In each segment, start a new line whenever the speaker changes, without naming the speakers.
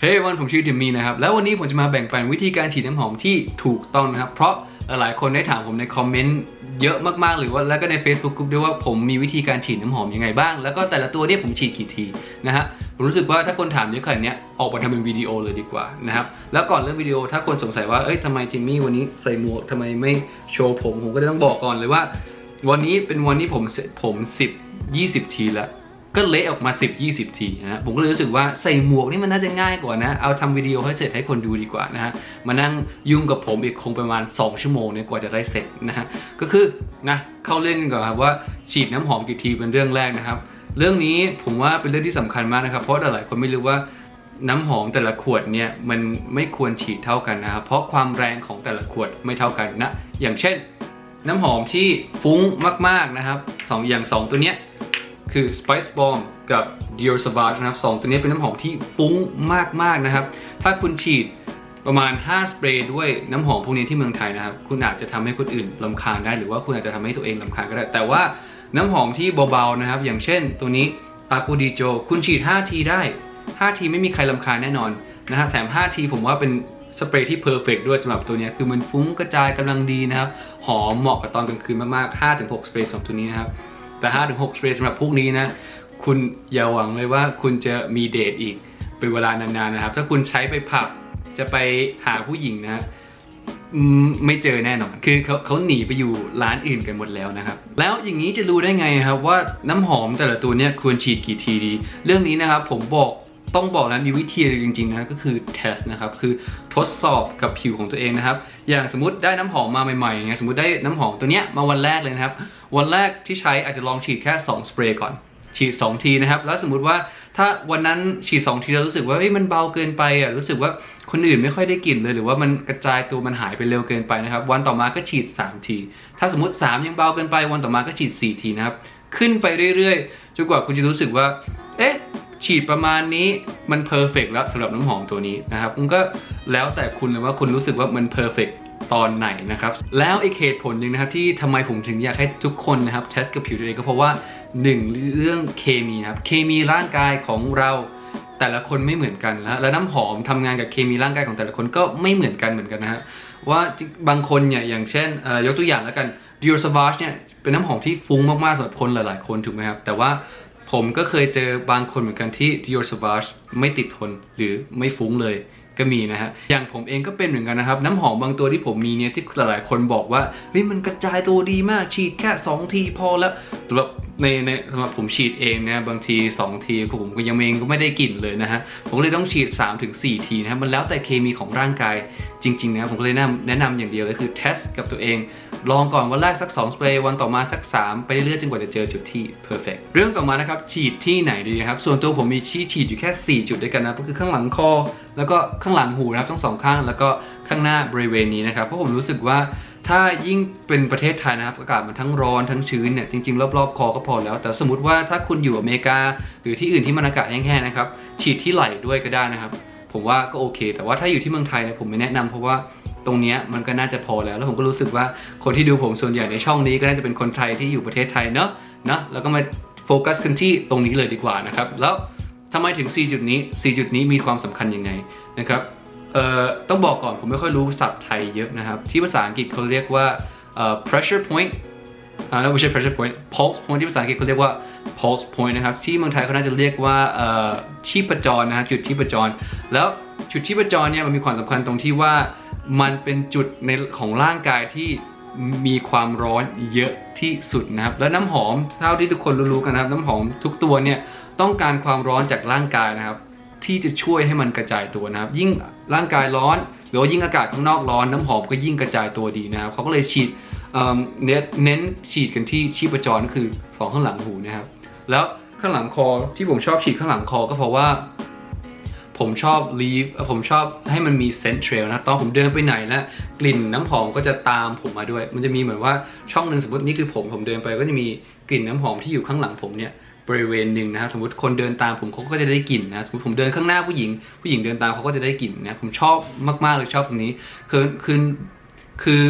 เฮ้ยวันผมชื่อเดมีนะครับ แล้ววันนี้ผมจะมาแบ่งปันวิธีการฉีดน้ำหอมที่ถูกต้องนะครับ เพราะหลายคนได้ถามผมในคอมเมนต์เยอะมากๆ หรือว่าแล้วก็ใน Facebook กลุ่มด้วยว่าผมมีวิธีการฉีดน้ำหอมยังไงบ้าง แล้วก็แต่ละตัวเนี่ยผมฉีดกี่ทีนะฮะผมรู้สึกว่าถ้าคนถามเยอะขนาดนี้ออกมาทำเป็นวิดีโอเลยดีกว่านะครับแล้วก่อนเริ่มวิดีโอถ้าคนสงสัยว่าเอ้ยทำไมทิมมี่วันนี้ใส่หมวกทำไมไม่โชว์ผมผมก็เลยต้องบอกก่อนเลยว่า วันนี้เป็นวันที่ผมเสร็จผม10 20 ทีแล้ว ก็เละออกมา 10 20 ทีนะฮะผมก็เลยรู้สึกว่าใส่หมวกนี่มันน่าจะง่ายกว่านะ เอาทำวิดีโอให้เสร็จให้คนดูดีกว่านะฮะ มานั่งยุ่งกับผมอีกคงประมาณ 2 ชั่วโมงเนี่ยกว่าจะได้เสร็จนะฮะ ก็คือนะเข้าเรื่องกันก่อนครับว่าฉีดน้ำหอมกี่ทีเป็นเรื่องแรกนะครับ เรื่องนี้ผมว่าเป็นเรื่องที่สำคัญมากนะครับ เพราะหลายคนไม่รู้ว่าน้ำหอมแต่ละขวดเนี่ยมันไม่ควรฉีดเท่ากันนะครับเพราะความแรงของแต่ละขวดไม่เท่ากันนะ อย่างเช่น น้ำหอมที่ฟุ้งมากๆนะครับสองอย่างสองตัวเนี้ย คือ Spice Bomb กับ Dior Sauvage นะครับสองตัวนี้เป็นน้ำหอมที่ฟุ้งมากๆนะครับ ถ้าคุณฉีดประมาณ 5 สเปรย์ด้วยน้ำหอมพวกนี้ที่เมืองไทยนะครับ คุณอาจจะทำให้คนอื่นลำคาญได้ หรือว่าคุณอาจจะทำให้ตัวเองลำคาญก็ได้ แต่ว่าน้ำหอมที่เบาๆนะครับ อย่างเช่นตัวนี้ a c u d i j o คุณฉีด 5 ทีได้ 5 ทีไม่มีใครลำคาญแน่นอนนะฮะแถม 5 ทีผมว่าเป็นสเปรย์ที่เพอร์เฟกด้วยสำหรับตัวนี้คือมันฟุ้งกระจายกำลังดีนะครับ หอมเหมาะกับตอนกลางคืนมากๆ5-6 สเปรย์สำหรับตัวนี้นะครับ แต่5ถึง6สเปรย์สำหรับพวกนี้นะ คุณอย่าหวังเลยว่าคุณจะมีเดทอีกเป็นเวลานานๆนะครับ ถ้าคุณใช้ไปผับจะไปหาผู้หญิงนะไม่เจอแน่นอน คือเขาเขาหนีไปอยู่ร้านอื่นกันหมดแล้วนะครับ แล้วอย่างนี้จะรู้ได้ไงครับว่าน้ำหอมแต่ละตัวเนี่ยควรฉีดกี่ทีดี เรื่องนี้นะครับผมบอก ต้องบอกนะมีวิธีจริงๆนะก็คือ test นะครับคือทดสอบกับผิวของตัวเองนะครับ อย่างสมมติได้น้ำหอมมาใหม่ๆอย่างเงี้ยสมมติได้น้ำหอมตัวเนี้ยมาวันแรกเลยนะครับ วันแรกที่ใช้อาจจะลองฉีดแค่2สเปรย์ก่อน ฉีด 2 ทีนะครับ แล้วสมมติว่าถ้าวันนั้นฉีด 2 ทีแล้วรู้สึกว่าเฮ้ยมันเบาเกินไปอะรู้สึกว่าคนอื่นไม่ค่อยได้กลิ่นเลย หรือว่ามันกระจายตัวมันหายไปเร็วเกินไปนะครับ วันต่อมาก็ฉีด 3 ที ถ้าสมมติ 3 ยังเบาเกินไป วันต่อมาก็ฉีด 4 ทีนะครับขึ้นไปเรื่อยๆจนกว่าคุณจะรู้สึกว่า เอ๊ะ ฉีดประมาณนี้มันเพอร์เฟกแล้วสำหรับน้ำหอมตัวนี้นะครับมันก็แล้วแต่คุณเลยว่าคุณรู้สึกว่ามันเพอร์เฟกตอนไหนนะครับ แล้วอีกเหตุผลหนึ่งนะครับที่ทำไมผมถึงอยากให้ทุกคนนะครับเทสกับผิวตัวเองก็เพราะว่า 1 เรื่องเคมีครับเคมีร่างกายของเราแต่ละคนไม่เหมือนกันนะและน้ำหอมทำงานกับเคมีร่างกายของแต่ละคนก็ไม่เหมือนกันเหมือนกันนะฮะว่าบางคนเนี่ยอย่างเช่นเอ่อยกตัวอย่างแล้วกัน Dior Sauvage เนี่ยเป็นน้ำหอมที่ฟุ้งมากๆสำหรับคนหลาย ๆ คนถูกไหมครับแต่ว่า ผมก็เคยเจอบางคนเหมือนกันที่ Dior Sauvage ไม่ติดทนหรือไม่ฟุ้งเลย ก็มีนะฮะ อย่างผมเองก็เป็นเหมือนกันนะครับ น้ำหอมบางตัวที่ผมมีเนี่ยที่หลายๆคนบอกว่าเฮ้ยมันกระจายตัวดีมากฉีดแค่ 2 ทีพอแล้วสำหรับในในสำหรับผมฉีดเองนะบางที 2 ทีผมก็ยังเองก็ไม่ได้กลิ่นเลยนะฮะ ผมเลยต้องฉีด 3-4 ทีนะครับมันแล้วแต่เคมีของร่างกายจริง ๆ นะ ผมก็เลยแนะนำอย่างเดียวเลยคือเทสกับตัวเองลองก่อนวันแรกสัก2สเปรย์วันต่อมาสัก 3 ไปเรื่อยๆจนกว่าจะเจอจุดที่ perfect เรื่องต่อมานะครับฉีดที่ไหนดีครับ ส่วนตัวผมมีชี้ฉีดอยู่แค่ 4 จุดด้วยกันนะก็คือข้างหลังคอ แล้วก็ข้างหลังหูนะครับทั้งสองข้างแล้วก็ข้างหน้าบริเวณนี้นะครับเพราะผมรู้สึกว่าถ้ายิ่งเป็นประเทศไทยนะครับอากาศมันทั้งร้อนทั้งชื้นเนี่ยจริง ๆ รอบๆ คอก็พอแล้ว แต่สมมติว่าถ้าคุณอยู่อเมริกา หรือที่อื่นที่มันอากาศแห้งๆนะครับฉีดที่ไหล่ด้วยก็ได้นะครับ ผมว่าก็โอเค แต่ว่าถ้าอยู่ที่เมืองไทยเนี่ยผมไม่แนะนำเพราะว่าตรงนี้มันก็น่าจะพอแล้ว แล้วผมก็รู้สึกว่าคนที่ดูผมส่วนใหญ่ในช่องนี้ก็น่าจะเป็นคนไทยที่อยู่ประเทศไทยเนอะนะแล้วก็มาโฟกัสกันที่ตรงนี้เลยดีกว่านะครับแล้ว ทำไมถึง 4 จุดนี้ 4 จุดนี้มีความสำคัญยังไงนะครับเออต้องบอกก่อนผมไม่ค่อยรู้ศัพท์ไทยเยอะนะครับ ที่ภาษาอังกฤษเขาเรียกว่า pressure point อ่าไม่ใช่ pressure point pulse point ที่ภาษาอังกฤษเขาเรียกว่า pulse point นะครับ ที่เมืองไทยเขาน่าจะเรียกว่าชีพจรนะฮะจุดชีพจร แล้วจุดชีพจรเนี่ยมันมีความสำคัญตรงที่ว่ามันเป็นจุดในของร่างกายที่มีความร้อนเยอะที่สุดนะครับ แล้วน้ำหอมเท่าที่ทุกคนรู้ๆกันนะครับ น้ำหอมทุกตัวเนี่ย ต้องการความร้อนจากร่างกายนะครับ ที่จะช่วยให้มันกระจายตัวนะครับ ยิ่งร่างกายร้อนหรือว่ายิ่งอากาศข้างนอกร้อนน้ำหอมก็ยิ่งกระจายตัวดีนะครับเขาก็เลยฉีดเเน้นฉีดกันที่ชีพจรก็คือสองข้างหลังหูนะครับ แล้วข้างหลังคอที่ผมชอบฉีดข้างหลังคอก็เพราะว่าผมชอบลีฟผมชอบให้มันมีเซนเทรลนะตอนผมเดินไปไหนนะกลิ่นน้ำหอมก็จะตามผมมาด้วย มันจะมีเหมือนว่าช่องหนึ่งสมมตินี่คือผมผมเดินไปก็จะมีกลิ่นน้ำหอมที่อยู่ข้างหลังผมเนี่ย บริเวณหนึ่งนะครับสมมติคนเดินตามผมเขาก็จะได้กลิ่นนะสมมติผมเดินข้างหน้าผู้หญิง ผู้หญิงเดินตามเขาก็จะได้กลิ่นนะผมชอบมากๆเลยชอบตรงนี้คือคือคือ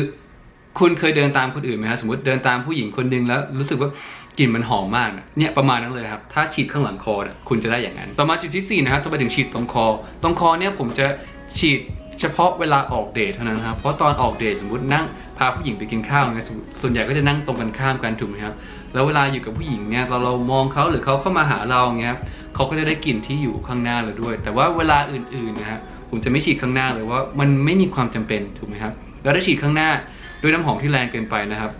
คุณเคยเดินตามคนอื่นไหมครับสมมติเดินตามผู้หญิงคนหนึ่งแล้วรู้สึกว่ากลิ่นมันหอมมากเนี่ยประมาณนั้นเลยครับ ถ้าฉีดข้างหลังคอนะคุณจะได้อย่างนั้น ต่อมาจุดที่4นะครับจะไปถึงฉีดตรงคอ ตรงคอเนี่ยผมจะฉีด เฉพาะเวลาออกเดทเท่านั้นครับ เพราะตอนออกเดทสมมตินั่งพาผู้หญิงไปกินข้าวเนี่ยส่วนใหญ่ก็จะนั่งตรงกันข้ามกันถูกไหมครับ แล้วเวลาอยู่กับผู้หญิงเนี่ยเราเรามองเขาหรือเขาเข้ามาหาเราเงี้ยครับเขาก็จะได้กลิ่นที่อยู่ข้างหน้าเราด้วย แต่ว่าเวลาอื่นๆนะครับผมจะไม่ฉีดข้างหน้าเลยว่ามันไม่มีความจำเป็นถูกไหมครับ แล้วถ้าฉีดข้างหน้าด้วยน้ำหอมที่แรงเกินไปนะครับ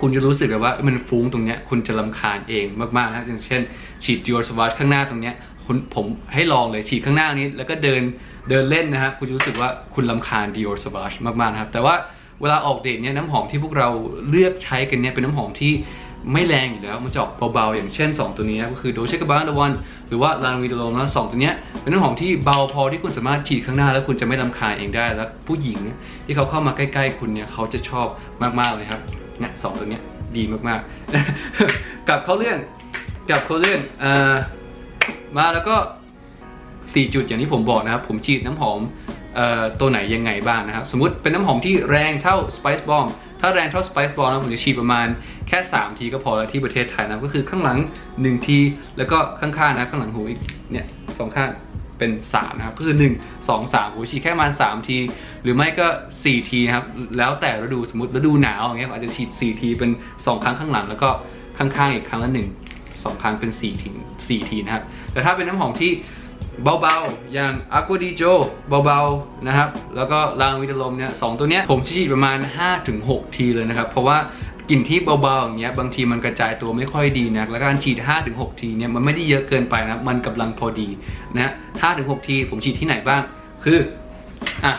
คุณจะรู้สึกแบบว่ามันฟุ้งตรงเนี้ยคุณจะลำคาญเองมากๆนะอย่างเช่น ฉีด Dior Sauvage ข้างหน้าตรงเนี้ยคุณผมให้ลองเลยฉีดข้างหน้านี้ แล้วก็เดินเดินเล่นนะฮะคุณจะรู้สึกว่าคุณลำคาญ Dior Sauvage มากๆนะครับ แต่ว่าเวลาออกเดทเนี่ยน้ำหอมที่พวกเราเลือกใช้กันเนี่ยเป็นน้ำหอมที่ไม่แรงอยู่แล้วมันจะออกเบาๆ อย่างเช่น 2 ตัวนี้ก็คือ Dolce Gabbana One หรือว่า l a n v i d o l o m นะสองตัวนี้เป็นน้ำหอมที่เบาพอที่คุณสามารถฉีดข้างหน้า แล้วคุณจะไม่ลำคาญเองได้แล้วผู้หญิงที่เขาเข้ามาใกล้ ๆ คุณเนี่ยเขาจะชอบมากๆเลยครับเนี่ยสองตัวนี้ดีมากๆ กับเขาเรื่องกับเขาเรื่องอ่อ มาแล้วก็ 4 จุดอย่างที่ผมบอกนะครับ ผมฉีดน้ำหอมออตัวไหนยังไงบ้างนะครับ สมมุติเป็นน้ำหอมที่แรงเท่า Spice Bomb ถ้าแรงเท่า Spice Bomb นะผมจะฉีดประมาณแค่ 3 ทีก็พอแล้วที่ประเทศไทยนะก็คือข้างหลัง 1 ที แล้วก็ข้างๆนะข้างหลังหูอีกเนี่ยสองข้างเป็น3นะครับก็คือ 1 2 3ผมฉีดแค่ประมาณ 3 ที หรือไม่ก็ 4 ทีครับแล้วแต่ฤดูสมมติฤดูหนาวอย่างเงี้ยอาจจะฉีด 4 ทีเป็น 2 ครั้งข้างหลังแล้วก็ข้างๆอีกครั้งละ1 2 ครั้งเป็น4ที4ทีนะครับ แต่ถ้าเป็นน้ำหอมที่เบาๆ อย่าง Aqua di Jo เบาๆ นะครับ แล้วก็ลางวิตาลมเนี่ยสองตัวเนี้ยผมฉีดประมาณ 5-6 ทีเลยนะครับ เพราะว่ากลิ่นที่เบาๆ อย่างเงี้ยบางทีมันกระจายตัวไม่ค่อยดีนะแล้วการฉีด 5-6 ทีเนี่ยมันไม่ได้เยอะเกินไปนะ มันกำลังพอดีนะ5-6ทีผมฉีดที่ไหนบ้าง คืออะ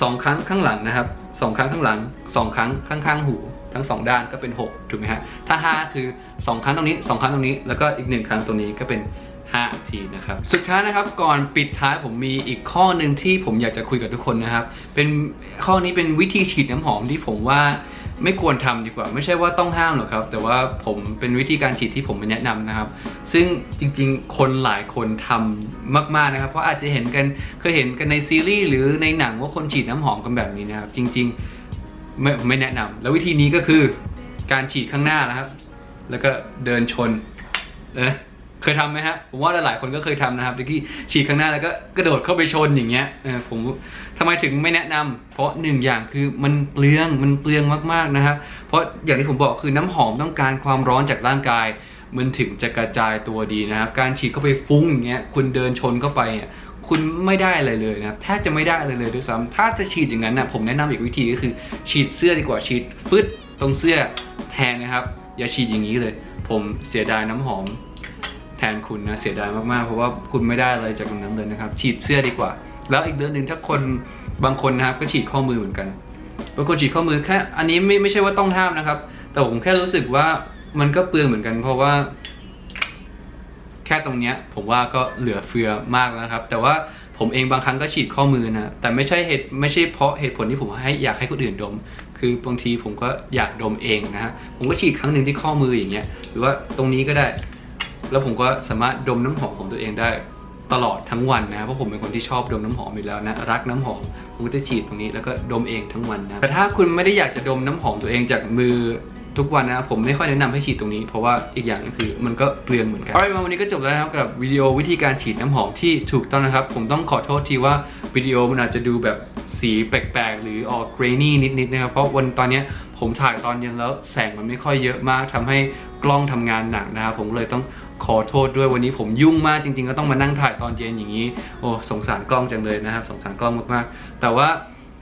สองครั้งข้างหลังนะครับสองครั้งข้างหลังสองครั้งข้างๆหู ทั้งสองด้านก็เป็น 6 ถูกไหมฮะ ถ้า 5 คือ 2 ครั้งตรงนี้ 2 ครั้งตรงนี้ แล้วก็อีก 1 ครั้งตรงนี้ก็เป็น 5 ทีนะครับ สุดท้ายนะครับก่อนปิดท้ายผมมีอีกข้อหนึ่งที่ผมอยากจะคุยกับทุกคนนะครับ เป็นข้อนี้เป็นวิธีฉีดน้ำหอมที่ผมว่าไม่ควรทำดีกว่า ไม่ใช่ว่าต้องห้ามหรอกครับ แต่ว่าผมเป็นวิธีการฉีดที่ผมแนะนำนะครับ ซึ่งจริงๆ คนหลายคนทำมากๆนะครับ เพราะอาจจะเห็นกันเคยเห็นกันในซีรีส์หรือในหนังว่าคนฉีดน้ำหอมกันแบบนี้นะครับ จริง ๆ ไม่ไม่แนะนำแล้ววิธีนี้ก็คือการฉีดข้างหน้านะครับ แล้วก็เดินชนเออเคยทำไหมฮะผมว่าหลายๆคนก็เคยทำนะครับที่ฉีดข้างหน้าแล้วก็กระโดดเข้าไปชนอย่างเงี้ยเออผมทำไมถึงไม่แนะนำเพราะหนึ่งอย่างคือมันเปลืองมันเปลืองมากๆนะครับเพราะอย่างที่ผมบอกคือน้ำหอมต้องการความร้อนจากร่างกายมันถึงจะกระจายตัวดีนะครับ การฉีดเข้าไปฟุ้งอย่างเงี้ยคุณเดินชนเข้าไปอะ คุณไม่ได้อะไรเลยนะครับแทบจะไม่ได้อะไรเลยด้วยซ้ำถ้าจะฉีดอย่างนั้นนะผมแนะนำอีกวิธีก็คือ ฉีดเสื้อดีกว่าฉีดฟึดตรงเสื้อแทนนะครับ อย่าฉีดอย่างนี้เลย ผมเสียดายน้ำหอมแทนคุณนะเสียดายมากๆเพราะว่าคุณไม่ได้อะไรจากตรงนั้นเลยนะครับ ฉีดเสื้อดีกว่า แล้วอีกเรื่องหนึ่งถ้าคนบางคนนะครับก็ฉีดข้อมือเหมือนกันบางคนฉีดข้อมือแค่อันนี้ไม่ไม่ใช่ว่าต้องห้ามนะครับ แต่ผมแค่รู้สึกว่ามันก็เปลืองเหมือนกัน เพราะว่า แค่ตรงเนี้ยผมว่าก็เหลือเฟือมากแล้วครับ แต่ว่าผมเองบางครั้งก็ฉีดข้อมือนะ แต่ไม่ใช่เหตุไม่ใช่เพราะเหตุผลที่ผมให้อยากให้คนอื่นดม คือบางทีผมก็อยากดมเองนะฮะ ผมก็ฉีดครั้งหนึ่งที่ข้อมืออย่างเงี้ย หรือว่าตรงนี้ก็ได้ แล้วผมก็สามารถดมน้ำหอมของตัวเองได้ตลอดทั้งวันนะเพราะผมเป็นคนที่ชอบดมน้ำหอมอยู่แล้วนะรักน้ำหอมผมก็จะฉีดตรงนี้แล้วก็ดมเองทั้งวันนะแต่ถ้าคุณไม่ได้อยากจะดมน้ำหอมตัวเองจากมือ ทุกวันนะผมไม่ค่อยแนะนำให้ฉีดตรงนี้ เพราะว่าอีกอย่างหนึงคือมันก็เปลืองเหมือนกันเอาไว้มาวันนี้ก็จบแล้วนะครับกับวิดีโอวิธีการฉีดน้ำหอมที่ถูกต้องนะครับ ผมต้องขอโทษทีว่าวิดีโอมันอาจจะดูแบบสีแปลกๆ หรือออกเกรนี่นิดๆนะครับ เพราะวันตอนนี้ผมถ่ายตอนเย็นแล้วแสงมันไม่ค่อยเยอะมากทำให้กล้องทำงานหนักนะครับผมเลยต้องขอโทษด้วยวันนี้ผมยุ่งมากจริง ๆ ก็ต้องมานั่งถ่ายตอนเย็นอย่างนี้โอ้สงสารกล้องจังเลยนะครับสงสารกล้องมากๆแต่ว่า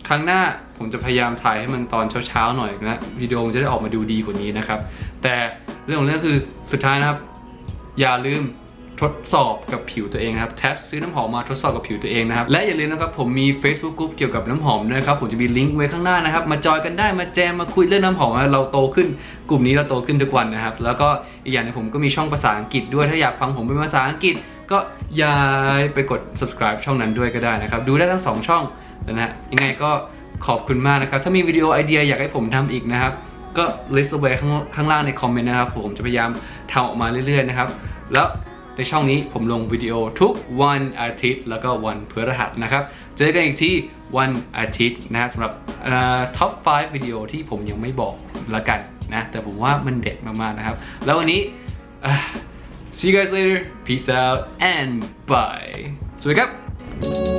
ครั้งหน้าผมจะพยายามถ่ายให้มันตอนเช้าๆหน่อยนะวิดีโอมันจะได้ออกมาดูดีกว่านี้นะครับ แต่เรื่องของเรื่องคือสุดท้ายนะครับ อย่าลืมทดสอบกับผิวตัวเองครับเทสซื้อน้ำหอมมาทดสอบกับผิวตัวเองนะครับ และอย่าลืมนะครับผมมี Facebook Group เกี่ยวกับน้ำหอมด้วยนะครับ ผมจะมีลิงก์ไว้ข้างหน้านะครับ มาจอยกันได้มาแจมมาคุยเรื่องน้ำหอมเราโตขึ้น กลุ่มนี้เราโตขึ้นทุกวันนะครับ แล้วก็อีกอย่างหนึงผมก็มีช่องภาษาอังกฤษด้วยถ้าอยากฟังผมเป็นภาษาอังกฤษ ก็ย้ายไปกด subscribe ช่องนั้นด้วยก็ได้นะครับดูได้ทั้งสองช่อง นะฮะยังไงก็ขอบคุณมากนะครับ ถ้ามีวิดีโอไอเดียอยากให้ผมทำอีกนะครับ ก็ list เอาไว้ข้างข้างล่างในคอมเมนต์นะครับ ผมจะพยายามทำออกมาเรื่อยๆนะครับ แล้วในช่องนี้ผมลงวิดีโอทุกวันอาทิตย์ แล้วก็วันพฤหัสนะครับ เจอกันอีกที่วันอาทิตย์นะฮะสำหรับท็อป 5 วิดีโอที่ผมยังไม่บอกละกันนะ แต่ผมว่ามันเด็ดมากๆนะครับ แล้ววันนี้ see you guys later peace out and bye สวัสดีครับ